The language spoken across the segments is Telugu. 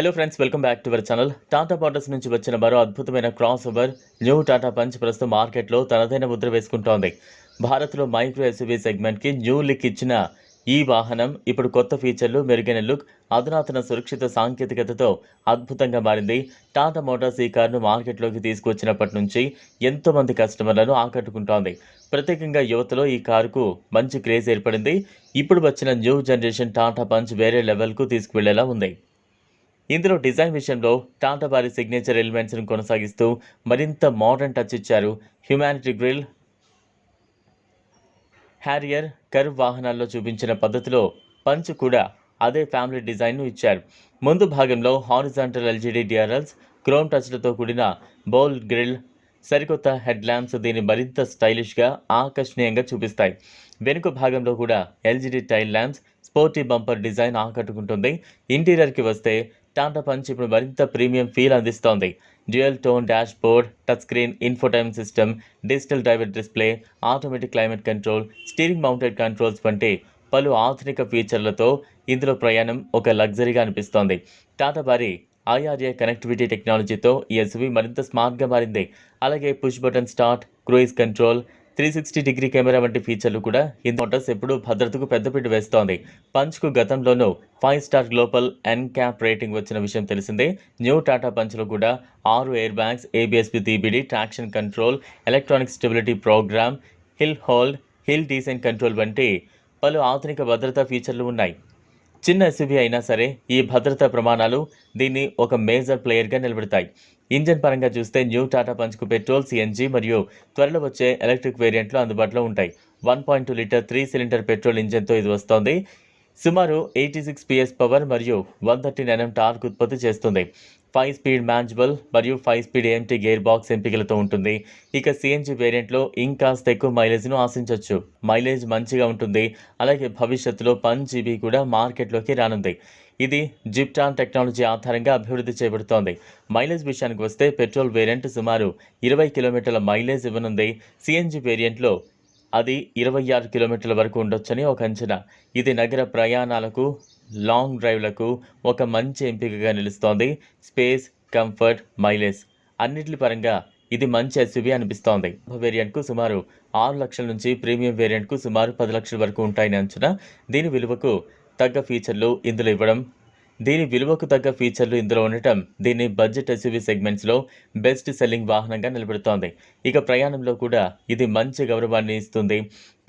Hello friends welcome back to our channel Tata motors నుంచి వచ్చిన మరో అద్భుతమైన crossover new Tata Punch ప్రస్తుతం మార్కెట్లో తనదైన ముద్ర వేసుకుంటోంది. భారత్లో మైక్రో ఎస్యూవీ సెగ్మెంట్కి న్యూ లిక్ ఇచ్చిన ఈ వాహనం ఇప్పుడు కొత్త ఫీచర్లు మెరుగైన లుక్ అధునాతన సురక్షిత సాంకేతికతతో అద్భుతంగా మారింది. టాటా మోటార్స్ ఈ కారును మార్కెట్లోకి తీసుకొచ్చినప్పటి నుంచి ఎంతో మంది కస్టమర్లను ఆకట్టుకుంటోంది. ప్రత్యేకంగా యువతలో ఈ కారుకు మంచి క్రేజ్ ఏర్పడింది. ఇప్పుడు వచ్చిన న్యూ జనరేషన్ టాటా పంచ్ వేరే లెవెల్కు తీసుకువెళ్ళేలా ఉంది. ఇందులో డిజైన్ విషయంలో టాటా వారి సిగ్నేచర్ ఎలిమెంట్స్ను కొనసాగిస్తూ మరింత మోడర్న్ టచ్ ఇచ్చారు. హ్యుమానిటీ గ్రిల్ హ్యారియర్ కర్వ్ వాహనాల్లో చూపించిన పద్ధతిలో పంచ్ కూడా అదే ఫ్యామిలీ డిజైన్ను ఇచ్చారు. ముందు భాగంలో హారిజాంటల్ ఎల్జీడీ డిఆర్ఎల్స్ క్రోమ్ టచ్లతో కూడిన బౌల్ గ్రిల్ సరికొత్త హెడ్ ల్యాంప్స్ దీన్ని మరింత స్టైలిష్గా ఆకర్షణీయంగా చూపిస్తాయి. వెనుక భాగంలో కూడా LED tail lamps sporty bumper design ఆకట్టుకుంటుంది. ఇంటీరియర్కి వస్తే టాటా పంచ్ ఇప్పుడు మరింత ప్రీమియం ఫీల్ అందిస్తోంది. Dual tone dashboard touch screen infotainment system digital driver display automatic climate control steering mounted controls వంటి పలు ఆధునిక ఫీచర్లతో ఇందులో ప్రయాణం ఒక లగ్జరీగా అనిపిస్తోంది. టాటా వారి ఐఆర్ఏ కనెక్టివిటీ టెక్నాలజీతో ఈ ఎస్వి మరింత స్మార్ట్గా మారింది. అలాగే push button start cruise control three sixty degree camera వంటి ఫీచర్లు కూడా ఈ మోటార్స్ ఎప్పుడూ భద్రతకు పెద్దపీట వేస్తోంది. పంచ్కు గతంలోనూ five star global N cap rating వచ్చిన విషయం తెలిసిందే. న్యూ టాటా పంచ్లో కూడా ఆరు airbags ABS with EBD traction control electronic stability programme hill hold hill descent control వంటి పలు ఆధునిక భద్రతా ఫీచర్లు ఉన్నాయి. చిన్న ఎస్యూవీ అయినా సరే ఈ భద్రతా ప్రమాణాలు దీన్ని ఒక మేజర్ ప్లేయర్గా నిలబెడతాయి. ఇంజన్ పరంగా చూస్తే న్యూ టాటా పంచ్కు పెట్రోల్ సిఎన్జి మరియు త్వరలో వచ్చే ఎలక్ట్రిక్ వేరియంట్లు అందుబాటులో ఉంటాయి. One point two litre three cylinder petrol ఇంజన్తో ఇది వస్తోంది. సుమారు ఎయిటీ సిక్స్ పిఎస్ పవర్ మరియు వన్ థర్టీ ఎన్ఎం టార్క్ ఉత్పత్తి చేస్తుంది. ఫైవ్ స్పీడ్ మ్యాన్జబుల్ మరియు five speed AMT gearbox ఎంపికలతో ఉంటుంది. ఇక సిఎన్జి వేరియంట్లో ఇంకాస్త ఎక్కువ మైలేజ్ను ఆశించవచ్చు మైలేజ్ మంచిగా ఉంటుంది. అలాగే భవిష్యత్తులో పన్ జీబీ కూడా మార్కెట్లోకి రానుంది. ఇది జిప్టాన్ టెక్నాలజీ ఆధారంగా అభివృద్ధి చేయబడుతోంది మైలేజ్ విషయానికి వస్తే పెట్రోల్ వేరియంట్ సుమారు ఇరవై కిలోమీటర్ల మైలేజ్ ఇవ్వనుంది. సిఎన్జి వేరియంట్లో అది ఇరవై ఆరు కిలోమీటర్ల వరకు ఉండొచ్చని ఒక అంచనా. ఇది నగర ప్రయాణాలకు లాంగ్ డ్రైవ్లకు ఒక మంచి ఎంపికగా నిలుస్తోంది. స్పేస్ కంఫర్ట్ మైలేజ్ అన్నిటి పరంగా ఇది మంచి ఎస్యూవీ అనిపిస్తోంది. వేరియంట్కు సుమారు ఆరు లక్షల నుంచి ప్రీమియం వేరియంట్కు సుమారు పది లక్షల వరకు ఉంటాయని అంచనా. దీని విలువకు తగ్గ ఫీచర్లు ఇందులో ఇవ్వడం దీని విలువకు తగ్గ ఫీచర్లు ఇందులో ఉండటం దీన్ని బడ్జెట్ ఎస్యూవీ సెగ్మెంట్స్లో బెస్ట్ సెల్లింగ్ వాహనంగా నిలబెడుతోంది. ఇక ప్రయాణంలో కూడా ఇది మంచి గౌరవాన్ని ఇస్తుంది.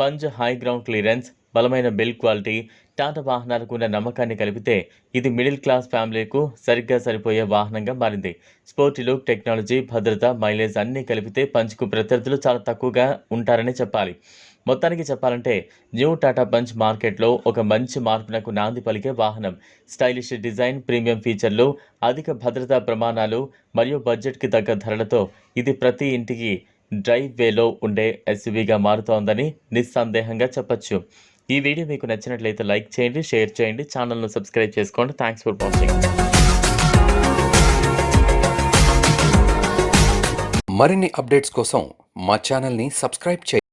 పంచ్ హై గ్రౌండ్ క్లియరెన్స్ బలమైన బిల్ క్వాలిటీ టాటా వాహనాలకు ఉన్న నమ్మకాన్ని కలిపితే ఇది మిడిల్ క్లాస్ ఫ్యామిలీకు సరిగ్గా సరిపోయే వాహనంగా మారింది. స్పోర్టీ లుక్ టెక్నాలజీ భద్రత మైలేజ్ అన్నీ కలిపితే పంచ్కు ప్రత్యర్థులు చాలా తక్కువగా ఉంటారని చెప్పాలి. మొత్తానికి చెప్పాలంటే న్యూ టాటా పంచ్ మార్కెట్లో ఒక మంచి మార్పునకు నాంది పలికే వాహనం. స్టైలిష్ డిజైన్ ప్రీమియం ఫీచర్లు అధిక భద్రతా ప్రమాణాలు మరియు బడ్జెట్కి తగ్గ ధరలతో ఇది ప్రతి ఇంటికి డ్రైవ్ వేలో ఉండే ఎస్యూవీగా మారుతోందని నిస్సందేహంగా చెప్పొచ్చు. ఈ వీడియో మీకు నచ్చినట్లయితే లైక్ చేయండి షేర్ చేయండి ఛానల్ను సబ్స్క్రైబ్ చేసుకోండి. Thanks for watching. మరిన్ని అప్డేట్స్ కోసం మా ఛానల్ని సబ్స్క్రైబ్ చేయండి.